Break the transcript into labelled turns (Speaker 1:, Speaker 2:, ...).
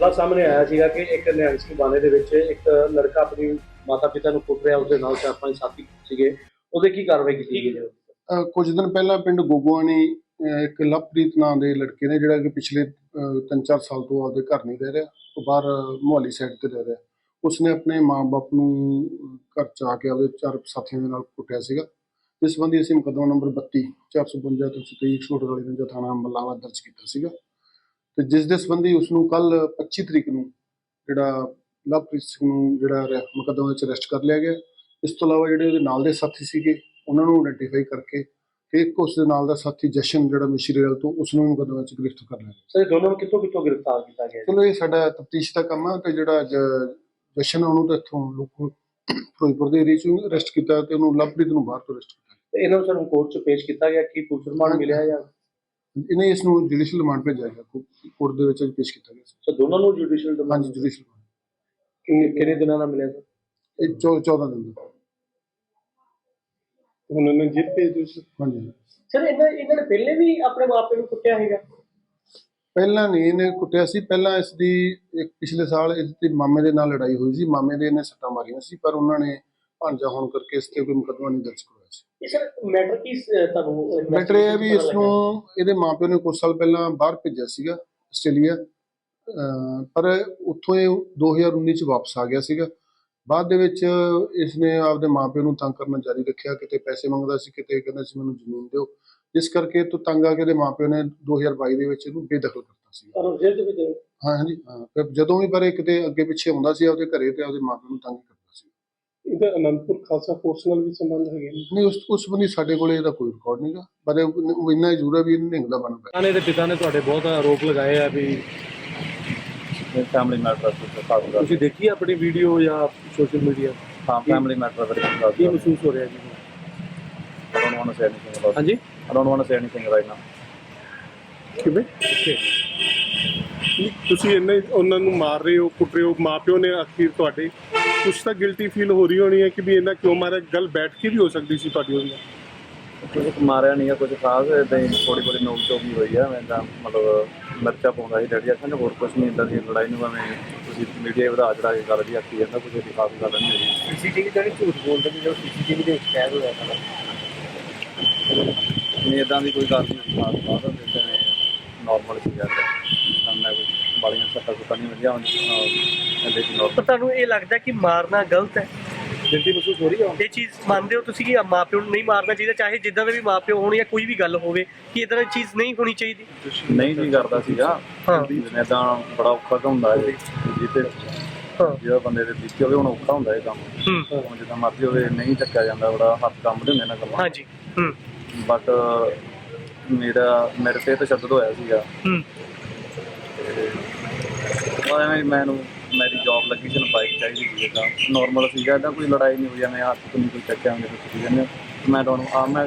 Speaker 1: ਮਾਮਲਾ ਸਾਹਮਣੇ ਆਇਆ ਸੀਗਾ ਕਿ ਇੱਕ ਨਿਹੰਗ ਸਿੰਘ ਬਾਣੇ ਦੇ ਵਿੱਚ ਇੱਕ ਲੜਕਾ ਆਪਣੀ ਮਾਤਾ ਪਿਤਾ ਨੂੰ ਕੁੱਟ ਰਿਹਾ, ਉਹਦੇ ਨਾਲ ਚਾਰ ਪੰਜ ਸਾਥੀ ਸੀਗੇ। ਉਹਦੇ ਕੀ ਕਾਰਵਾਈ ਕੀਤੀ ਗਈ
Speaker 2: ਕੁਝ ਦਿਨ ਪਹਿਲਾਂ ਪਿੰਡ ਗੋਗੋਆਣੀ ਇੱਕ ਲਵਪ੍ਰੀਤ ਨਾਂ ਦੇ ਲੜਕੇ ਨੇ, ਜਿਹੜਾ ਕਿ ਪਿਛਲੇ 3-4 ਸਾਲ ਤੋਂ ਆਪਦੇ ਘਰ ਨਹੀਂ ਰਹਿ ਰਿਹਾ, ਉਹ ਬਾਹਰ ਮੁਹੱਲੀ ਸਾਈਡ ਤੇ ਰਹਿ ਰਿਹਾ। ਉਸਨੇ ਆਪਣੇ ਮਾਂ-ਬਾਪ ਨੂੰ ਘਰ ਚ ਆ ਕੇ ਆਪਦੇ ਚਾਰ ਸਾਥੀਆਂ ਦੇ ਨਾਲ ਕੁੱਟਿਆ ਸੀਗਾ। ਇਸ ਸੰਬੰਧੀ ਅਸੀਂ ਮੁਕੱਦਮਾ ਨੰਬਰ 32 452 ਤੋਂ 23 ਛੋਟ ਵਾਲੀ ਦਾ ਥਾਣਾ ਮੱਲਾਵਾ ਦਰਜ ਕੀਤਾ ਸੀਗਾ। ਤੇ ਜਿਸ ਦੇ ਸੰਬੰਧੀ ਉਸ ਨੂੰ ਕੱਲ 25 ਤਰੀਕ ਨੂੰ ਜਿਹੜਾ ਲਵਪ੍ਰੀਤ ਸਿੰਘ ਨੂੰ ਜਿਹੜਾ ਮੁਕੱਦਮੇ ਵਿੱਚ ਅਰੈਸਟ ਕਰ ਲਿਆ ਗਿਆ। ਇਸ ਤੋਂ ਇਲਾਵਾ ਜਿਹੜੇ ਉਹਦੇ ਨਾਲ ਦੇ ਸਾਥੀ ਸੀਗੇ ਉਹਨਾਂ ਨੂੰ ਆਇਡੈਂਟੀਫਾਈ ਕਰਕੇ ਇੱਕ ਉਸ ਦੇ ਨਾਲ ਦਾ ਸਾਥੀ ਜਸ਼ਨ ਜਿਹੜਾ ਮਿਸ਼ਰੀਵਾਲ ਤੋਂ ਉਸ ਨੂੰ ਮੁਕੱਦਮੇ ਵਿੱਚ ਗ੍ਰਿਫਤਾਰ ਕਰ ਲਿਆ।
Speaker 1: ਸਰ ਦੋਨੋਂ ਨੂੰ ਕਿੱਥੋਂ ਕਿੱਥੋਂ ਗ੍ਰਿਫਤਾਰ ਕੀਤਾ ਗਿਆ
Speaker 2: ਚਲੋ ਇਹ ਸਾਡਾ ਤਫਤੀਸ਼ ਦਾ ਕੰਮ ਆ ਤੇ ਜਿਹੜਾ ਜਸ਼ਨ ਉਹਨੂੰ ਤਾਂ ਇੱਥੋਂ ਲੋਕ ਫਿਰੋਜ਼ਪੁਰ ਦੇ ਏਰੀਆ ਚੋਂ ਅਰੈਸਟ ਕੀਤਾ ਤੇ ਉਹਨੂੰ ਲਵਪ੍ਰੀਤ ਨੂੰ ਬਾਹਰ ਤੋਂ ਅਰੈਸਟ ਕੀਤਾ।
Speaker 1: ਇਹਨਾਂ ਨੂੰ ਸਰ ਕੋਰਟ 'ਚ ਪੇਸ਼ ਕੀਤਾ ਗਿਆ ਕਿ ਪੁਲਿਸ ਰਿਮਾਂਡ ਮਿਲਿਆ ਜਾਂ
Speaker 2: ਇਹਨੇ ਇਸ ਨੂੰ ਜੁਡੀਸ਼ੀਅਲ ਰਿਮਾਂਡ ਭੇਜਿਆ ਗਿਆ ਕੋਰਟ ਦੇ ਵਿੱਚ ਅੱਜ ਪੇਸ਼ ਕੀਤਾ ਗਿਆ ਸੀ।
Speaker 1: ਸਰ ਦੋਨਾਂ ਨੂੰ ਜੁਡੀਸ਼ੀਅਲ ਰਿਮਾਂਡ
Speaker 2: ਹਾਂਜੀ ਜੁਡੀਸ਼ੀਅਲ
Speaker 1: ਕਿੰਨੇ ਕਿੰਨੇ ਦਿਨਾਂ ਦਾ ਮਿਲਿਆ ਸਰ
Speaker 2: ਇਹ 14 ਦਿਨ ਦਾ।
Speaker 3: ਹੁਣ ਉਹਨਾਂ ਜਿੱਤ ਭੇਜ ਦਿਓ ਸੀ
Speaker 2: ਹਾਂਜੀ।
Speaker 1: ਸਰ ਇਹਨਾਂ ਇਹਨਾਂ ਨੇ ਪਹਿਲੇ ਵੀ ਆਪਣੇ ਮਾਪੇ ਨੂੰ ਕੁੱਟਿਆ ਹੈਗਾ
Speaker 2: ਪਹਿਲਾਂ ਨਹੀਂ ਇਹਨੇ ਕੁੱਟਿਆ ਸੀ। ਪਹਿਲਾਂ ਇਸ ਦੀ ਇੱਕ ਪਿਛਲੇ ਸਾਲ ਇਸ ਦੀ ਮਾਮੇ ਦੇ ਨਾਲ ਲੜਾਈ ਹੋਈ ਸੀ। ਮਾਮੇ ਦੇ ਇਹਨੇ ਸੱਟਾਂ ਮਾਰੀਆਂ ਸੀ ਪਰ ਉਹਨਾਂ ਨੇ ਭਾਂਜਾ ਹੋਣ ਕਰਕੇ ਇਸ ਤੇ ਕੋਈ ਮੁਕੱਦਮਾ ਨਹੀਂ ਦਰਜ ਕਰਵਾਇਆ।
Speaker 1: ਇਹ ਸਰ ਮੈਟਰ ਕੀ ਤੁਹਾਨੂੰ
Speaker 2: ਮੈਟਰ ਇਹ ਹੈ ਵੀ ਇਸ ਨੂੰ ਇਹਦੇ ਮਾਪਿਆਂ ਨੇ ਕੁਝ ਸਾਲ ਪਹਿਲਾਂ ਬਾਹਰ ਭੇਜਿਆ ਸੀਗਾ ਆਸਟ੍ਰੇਲੀਆ ਪਰ ਉੱਥੋਂ ਇਹ 2019 ਚ ਵਾਪਸ ਆ ਗਿਆ ਸੀਗਾ। ਬਾਅਦ ਦੇ ਵਿੱਚ ਇਸਨੇ ਆਪਦੇ ਮਾਪਿਆਂ ਨੂੰ ਤੰਗ ਕਰਨਾ ਜਾਰੀ ਰੱਖਿਆ ਕਿਤੇ ਪੈਸੇ ਮੰਗਦਾ ਸੀ ਕਿਤੇ ਕਹਿੰਦਾ ਸੀ ਮੈਨੂੰ ਜ਼ਮੀਨ ਦਿਓ। ਜਿਸ ਕਰਕੇ ਤੋਂ ਤੰਗ ਆ ਕੇ ਇਹਦੇ ਮਾਪਿਆਂ ਨੇ 2022 ਦੇ ਵਿੱਚ ਇਹਨੂੰ ਬੇਦਖਲ ਕਰਤਾ ਸੀ।
Speaker 1: ਜੇਲ੍ਹ ਦੇ ਵਿੱਚ
Speaker 2: ਹਾਂ ਹਾਂਜੀ ਹਾਂ। ਫਿਰ ਜਦੋਂ ਵੀ ਪਰ ਇਹ ਕਿਤੇ ਅੱਗੇ ਪਿੱਛੇ ਹੁੰਦਾ ਸੀ ਆਪਦੇ ਘਰੇ ਤੇ ਆਪਦੇ ਮਾਪਿਆਂ ਨੂੰ ਤੰਗ
Speaker 3: ਇਹਦਾ ਅਨੰਦਪੁਰ ਖਾਲਸਾ ਫੋਰਸ ਨਾਲ ਵੀ ਸੰਬੰਧ ਹੈਗੇ ਨੇ।
Speaker 2: ਨਹੀਂ ਉਸ ਉਸ ਬੰਦੀ ਸਾਡੇ ਕੋਲੇ ਇਹਦਾ ਕੋਈ ਰਿਕਾਰਡ ਨਹੀਂਗਾ ਪਰ ਇਹ ਉਹ ਇੰਨਾ ਜ਼ਰੂਰ ਹੈ ਵੀ ਇਹਨੂੰ ਨਿਹੰਗ ਦਾ ਬਣ ਪਿਆ।
Speaker 1: ਨੇ ਦੇ ਪਿਤਾ ਨੇ ਤੁਹਾਡੇ ਬਹੁਤ ਆਰੋਪ ਲਗਾਏ ਆ ਵੀ
Speaker 4: ਫੈਮਿਲੀ ਮੈਟਰ ਤੇ ਕਰ
Speaker 1: ਤੁਸੀਂ ਦੇਖੀ ਆਪਣੀ ਵੀਡੀਓ ਜਾਂ ਸੋਸ਼ਲ ਮੀਡੀਆ
Speaker 4: ਹਾਂ ਫੈਮਿਲੀ ਮੈਟਰ ਤੇ ਖਾਸ
Speaker 1: ਕੀ ਮਹਿਸੂਸ ਹੋ ਰਿਹਾ ਜੀ?
Speaker 4: Don't want to say anything about
Speaker 1: ਹਾਂਜੀ?
Speaker 4: I don't want to say anything right now.
Speaker 3: ਕਿਵੇਂ? ਤੁਸੀਂ ਇੰਨੇ ਉਹਨਾਂ ਨੂੰ ਮਾਰ ਰਹੇ ਹੋ ਕੁੱਟ ਰਹੇ ਹੋ ਮਾਪਿਓ ਨੇ ਆਖਿਰ ਤੁਹਾਡੇ। ਕੁਛ ਤਾਂ ਗਿਲਟੀ ਫੀਲ ਹੋ ਰਹੀ ਹੋਣੀ ਹੈ ਕਿ ਵੀ ਇਹਨਾਂ ਕਿਉਂ ਮਾਰਿਆ? ਗੱਲ ਬੈਠ ਕੇ ਵੀ ਹੋ ਸਕਦੀ ਸੀ ਤੁਹਾਡੀ ਉਹਨਾਂ
Speaker 4: ਕੁਝ ਮਾਰਿਆ ਨਹੀਂ ਹੈ ਕੁਝ ਖਾਸ ਇਦਾਂ ਹੀ ਥੋੜੀ ਬੜੀ ਨੋਕ ਚੋਕ ਹੀ ਹੋਈ ਆ ਮੈਂ ਤਾਂ ਮਤਲਬ ਮਿਰਚਾ ਪਾਉਂਦਾ ਸੀ ਡੈਡੀ ਆਖਣ ਹੋਰ ਕੁਝ ਨਹੀਂ ਇਦਾਂ ਦੀ ਲੜਾਈ ਨੂੰ ਮੈਂ ਤੁਸੀਂ ਮੀਡੀਆ ਵਧਾ ਚੜਾ ਕੇ ਗੱਲ ਵੀ ਆਖੀ ਜਾਂਦਾ ਕੁਝ ਖਾਸ ਗੱਲ ਨਹੀਂ ਹੋਈ।
Speaker 1: ਸੀਸੀਟੀਵੀ ਤਾਂ ਨਹੀਂ ਝੂਠ ਬੋਲਦੇ ਵੀ ਜੋ ਸੀਸੀਟੀਵੀ ਦੇ ਵਿੱਚ ਕੈਦ ਹੋਇਆ
Speaker 4: ਨਹੀਂ ਇਦਾਂ ਦੀ ਕੋਈ ਗੱਲ ਨਹੀਂ ਖਾਸ ਬਾਤ ਜਿਵੇਂ ਨਾਰਮਲ ਸੀ ਤਾਂ ਮੈਂ ਕੋਈ ਬਾਲੀਆਂ ਸੱਟਾਂ ਸੁੱਟਾਂ ਨਹੀਂ ਲੱਗਿਆ ਚ
Speaker 5: ਪਰ ਤੁਹਾਨੂੰ ਇਹ ਲੱਗਦਾ ਕਿ ਮਾਰਨਾ ਗਲਤ ਹੈ?
Speaker 1: ਗਿਲਟੀ ਮਹਿਸੂਸ ਹੋ ਰਹੀ ਹੈ
Speaker 5: ਇਹ ਚੀਜ਼ ਮੰਨਦੇ ਹੋ ਤੁਸੀਂ ਕਿ ਮਾਪਿਓ ਨੂੰ ਨਹੀਂ ਮਾਰਨਾ ਚਾਹੀਦਾ ਚਾਹੇ ਜਿੱਦਾਂ ਦੇ ਵੀ ਮਾਪਿਓ ਹੋਣ ਜਾਂ ਕੋਈ ਵੀ ਗੱਲ ਹੋਵੇ ਕਿ ਇਦਾਂ ਦੀ ਚੀਜ਼ ਨਹੀਂ ਹੋਣੀ ਚਾਹੀਦੀ?
Speaker 4: ਨਹੀਂ ਜੀ ਕਰਦਾ ਸੀਗਾ। ਜਿਵੇਂ ਤਾਂ ਬੜਾ ਔਖਾ ਹੁੰਦਾ ਹੈ ਜਿੱਤੇ ਜਿਹੜਾ ਬੰਦੇ ਦੇ ਦਿੱਤੀ ਹੋਵੇ ਹੁਣ ਔਖਾ ਹੁੰਦਾ ਇਹ ਕੰਮ। ਹੁਣ ਜਿੱਦਾਂ ਮਰਜ਼ੀ ਹੋਵੇ ਨਹੀਂ ਚੱਕਿਆ ਜਾਂਦਾ ਬੜਾ ਹੱਥ ਕੰਮ ਦੇ ਹੁੰਦੇ ਨਾ ਕੰਮ
Speaker 5: ਹਾਂਜੀ। ਹੂੰ।
Speaker 4: ਬਟ ਮੇਰਾ ਮੇਰੇ ਤੇ ਤਸ਼ੱਦਦ ਹੋਇਆ ਸੀਗਾ।
Speaker 5: ਹੂੰ
Speaker 4: ਐਵੇਂ ਮੈਨੂੰ, ਮੇਰੀ ਜੌਬ ਲੱਗੀ ਸੀ ਨੂੰ ਬਾਈਕ ਚਾਹੀਦੀ ਸੀ ਤਾਂ ਨਾਰਮਲ ਸੀਗਾ ਇਹਦਾ ਕੋਈ ਲੜਾਈ ਨਹੀਂ ਹੋਈ, ਐਵੇਂ ਹੱਥ ਤੋਂ ਨਹੀਂ ਕੋਈ ਚੱਕਿਆ ਹੁੰਦੇ ਤੁਸੀਂ ਕਹਿੰਦੇ ਮੈਂ ਤੁਹਾਨੂੰ ਆ ਮੈਂ